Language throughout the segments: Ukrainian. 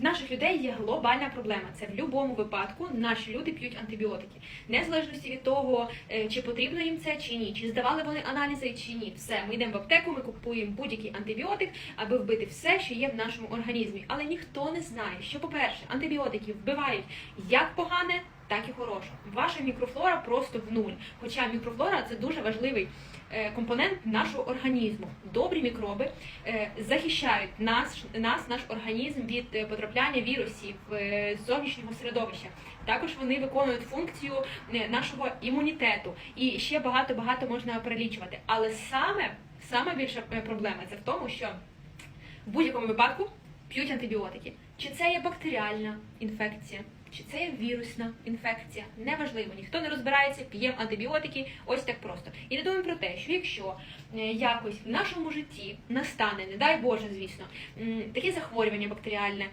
В наших людей є глобальна проблема. Це в будь-якому випадку наші люди п'ють антибіотики. Незалежності від того, е, чи потрібно їм це чи ні, чи здавали вони аналізи чи ні. Все, ми йдемо в аптеку, ми купуємо будь-який антибіотик, аби вбити все, що є в нашому організмі. Але ніхто не знає, що, по-перше, антибіотики вбивають як погане, так і хороше. Ваша мікрофлора просто в нуль. Хоча мікрофлора це дуже важливий е, компонент нашого організму. Добрі мікроби е, захищають нас, нас, наш організм від е, потрапляння вірусів зовнішнього середовища. Також вони виконують функцію нашого імунітету. І ще багато багато можна перелічувати. Але саме саме більша проблема це в тому, що в будь-якому випадку п'ють антибіотики. Чи це є бактеріальна інфекція, чи це є вірусна інфекція, неважливо, ніхто не розбирається, п'ємо антибіотики ось так просто. І не думаємо про те, що якщо е, якось в нашому житті настане, не дай Боже, звісно, таке захворювання бактеріальне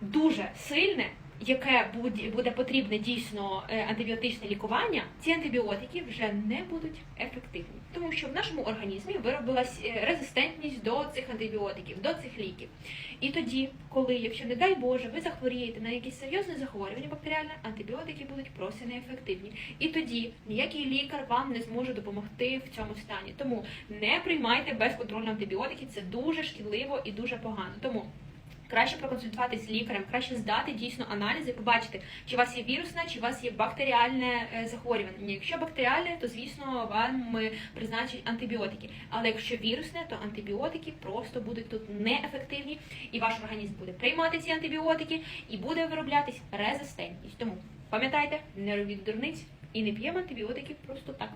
дуже сильне. Яке буде, потрібне дійсно е, антибіотичне лікування, ці антибіотики вже не будуть ефективні, тому що в нашому організмі виробилась е, резистентність до цих антибіотиків, до цих ліків. І тоді, коли, якщо не дай Боже, ви захворієте на якесь серйозне захворювання бактеріальне, антибіотики будуть просто неефективні. І тоді ніякий лікар вам не зможе допомогти в цьому стані. Тому не приймайте безконтрольно антибіотики, це дуже шкідливо і дуже погано. Тому краще проконсультуватися з лікарем, краще здати дійсно аналізи, побачити, чи у вас є вірусне, чи у вас є бактеріальне е, захворювання. Якщо бактеріальне, то звісно вам е, призначать антибіотики. Але якщо вірусне, то антибіотики просто будуть тут неефективні, і ваш організм буде приймати ці антибіотики і буде вироблятись резистентність. Тому пам'ятайте, не робіть дурниць і не п'ємо антибіотики просто так.